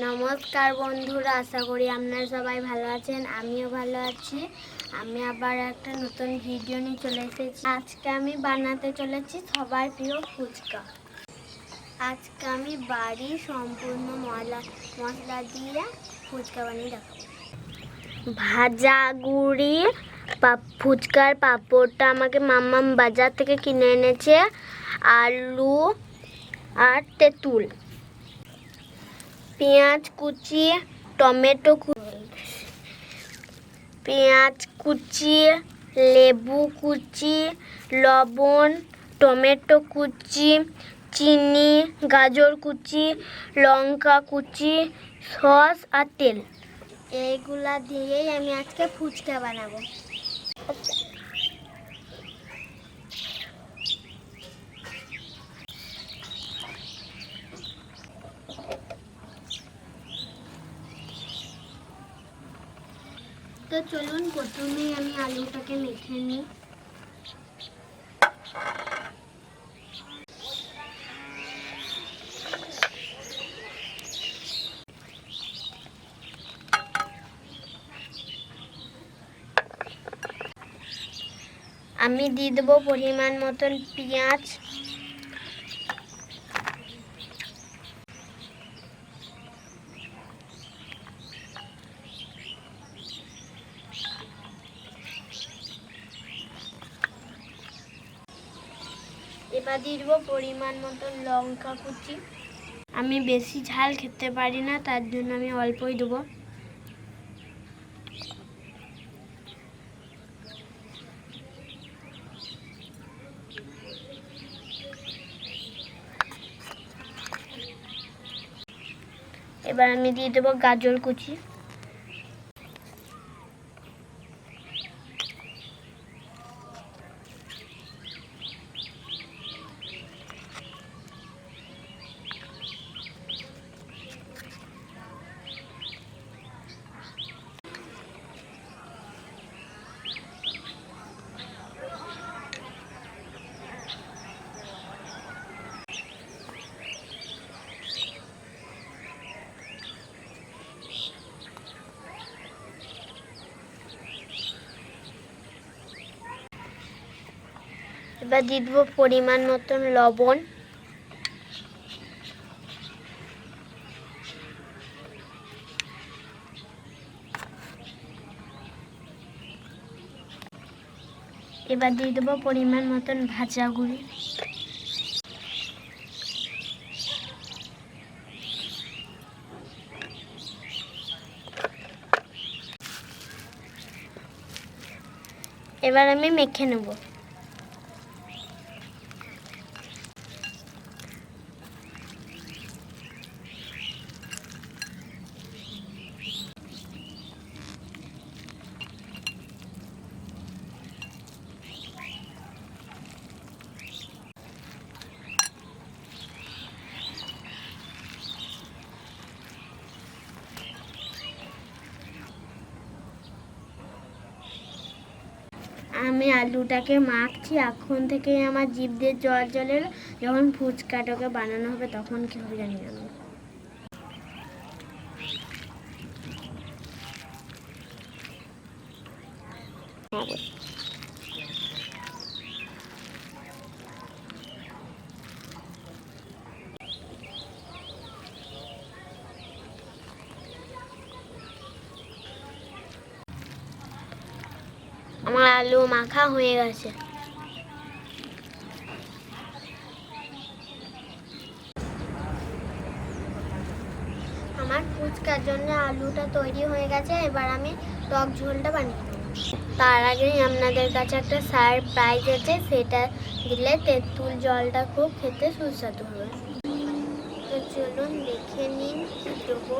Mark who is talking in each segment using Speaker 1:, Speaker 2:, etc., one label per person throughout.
Speaker 1: নমস্কার বন্ধুরা, আশা করি আপনারা সবাই ভালো আছেন, আমিও ভালো আছি। আমি আবার একটা নতুন ভিডিও নিয়ে চলে এসেছি। আজকে আমি বানাতে চলেছি সবার প্রিয় ফুচকা। আজকে আমি বাড়ি সম্পূর্ণ মশলা মশলা দিয়ে ফুচকা বানিয়ে দেখাবো। ভাজা গুড়ি ফুচকার পাঁপড়টা আমাকে মাম্মাম বাজার থেকে কিনে এনেছে, আলু আর তেঁতুল। পেঁয়াজ কুচি, টমেটো পেঁয়াজ কুচি, লেবু কুচি, লবণ, টমেটো কুচি, চিনি, গাজর কুচি, লঙ্কা কুচি, সস আর তেল। এইগুলা দিয়েই আমি আজকে ফুচকা বানাবো। তো চলুন প্রথমেই আমি আলুটাকে মেখে নিই। আমি দিয়ে দেবো পরিমাণ মতন পেঁয়াজ এবার দিয়ে দেবো পরিমাণ মতো লঙ্কা কুচি। আমি বেশি ঝাল খেতে পারি না, তার জন্য আমি অল্পই দেবো। এবার আমি দিয়ে দেবো গাজর কুচি। এবার দিয়ে দেবো পরিমাণ মতন লবণ। এবার দিয়ে দেবো পরিমাণ মতন ভাজা গুঁড়ি। এবার আমি মেখে নেব। আমি আলুটাকে মাখছি, এখন থেকে আমার জিভ দিয়ে জল জলে যখন ফুচকাটাকে বানানো হবে তখন কি হবে জানি না আমি। আমার আলু মাখা হয়ে গেছে। আমার ফুচকার জন্য আলুটা তৈরি হয়ে গেছে, এবার আমি টক ঝোলটা বানিয়ে তার আগেই আপনাদের কাছে একটা সারপ্রাইজ আছে, সেটা দিলে তেঁতুল জলটা খুব খেতে সুস্বাদু হবে। তো চলুন দেখে নিন, কি দেবো।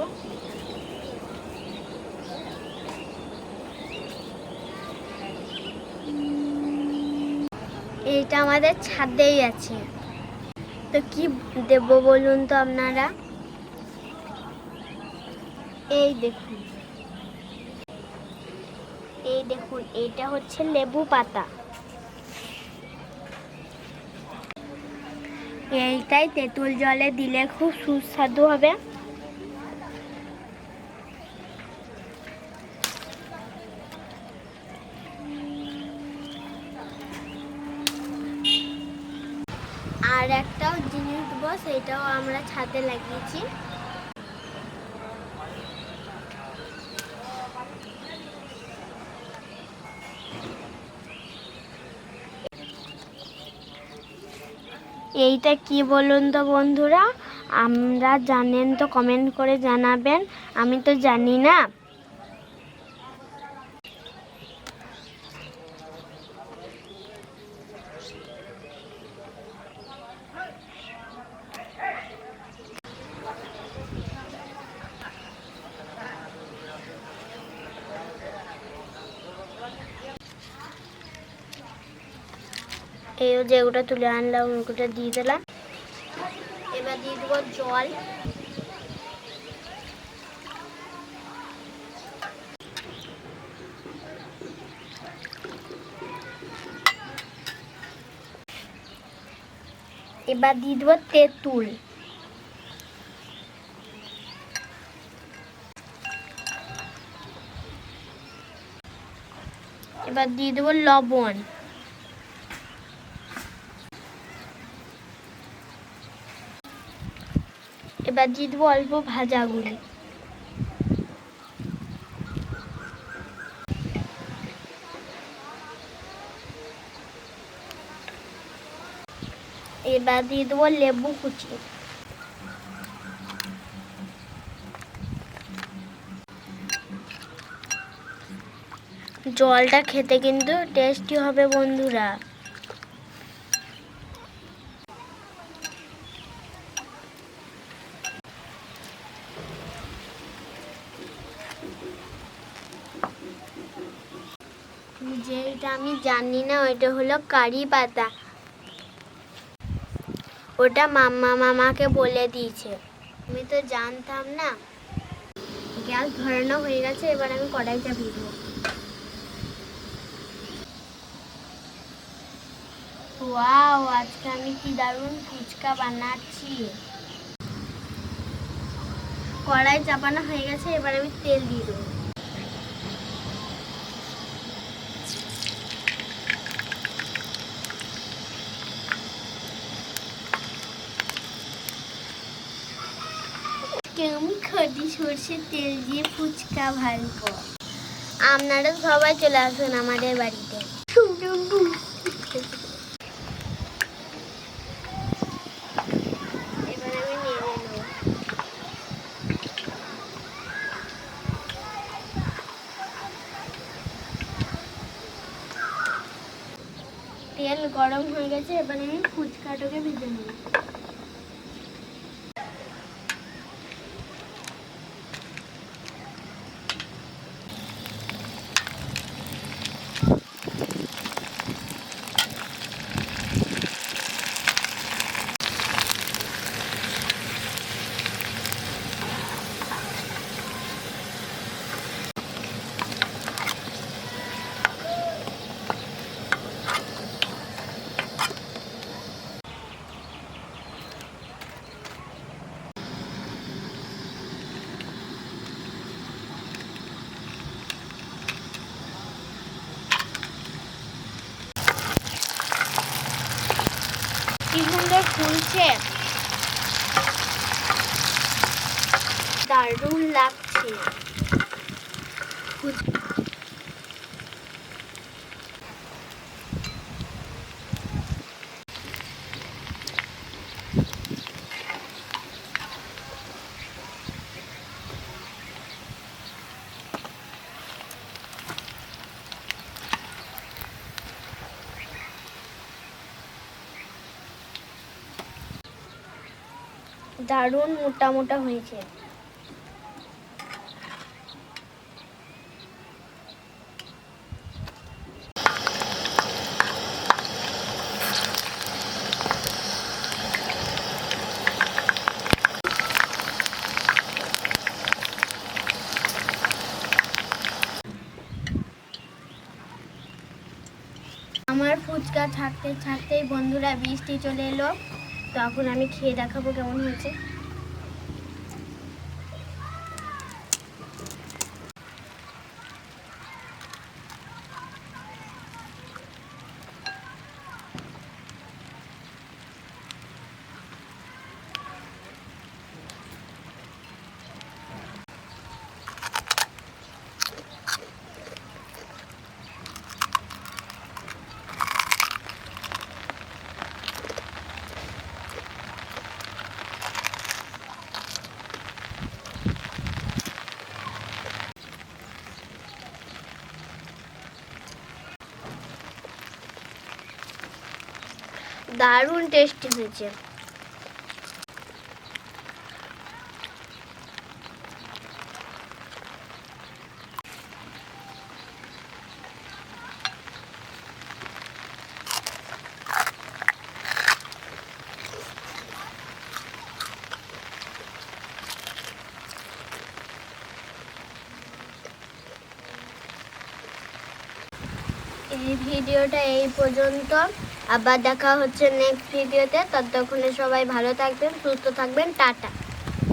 Speaker 1: এইটা আমাদের ছাদেই আছে। তো কি দেব বলুন তো আপনারা? এই দেখুন। এই দেখুন, এইটা হচ্ছে লেবু পাতা। এইটাই তেঁতুল জলে দিলে খুব সুস্বাদু হবে। ছাদে লাগিয়েছি। এইটা কি বলুন তো বন্ধুরা? আমরা জানেন তো কমেন্ট করে জানাবেন। আমি তো জানি না। এই যে ওটা তুলে আনলাম ওটা দিয়ে দিলাম। এবার দিয়ে দেবো জল। এবার দিয়ে দেবো তেঁতুল। এবার দিয়ে দেবো লবণ। এবার দিয়ে দেবো অল্প ভাজাগুলি এবার দিয়ে দেবো লেবু কুচি। জলটা খেতে কিন্তু টেস্টি হবে বন্ধুরা। যেটা আমি জানি না, ওইটা হলো কারি পাতা। ওটা মাম্মা মামাকে বলে দিয়েছে। আমি তো জানতাম না। গ্যাস ধরানো হয়ে গেছে, এবার আমি কড়াইটা ভিজবো। আজকে আমি কি দারুণ ফুচকা বানাচ্ছি। কড়াই চাপানো হয়ে গেছে, এবার আমি তেল দিয়ে দেবো। আজকে আমি খাঁটি সর্ষের তেল দিয়ে ফুচকা ভাজবো। আপনারা সবাই চলে আসুন আমাদের বাড়িতে। তেল গরম হয়ে গেছে, এবার আমি ফুচকাটাকে ভেজে নেব কি সুন্দর ফুলছে দারুণ লাগছে। দারুণ মোটা মোটা হয়েছে। আমার ফুচকা থাকতে থাকতেই বন্ধুরা বৃষ্টি চলে এলো। তখন আমি খেয়ে দেখাবো কেমন হয়েছে। দারুণ টেস্টি হয়েছে। এই ভিডিওটা এই পর্যন্ত। আবার দেখা হচ্ছে নেক্সট ভিডিওতে ততক্ষণে সবাই ভালো থাকবেন সুস্থ থাকবেন টাটা।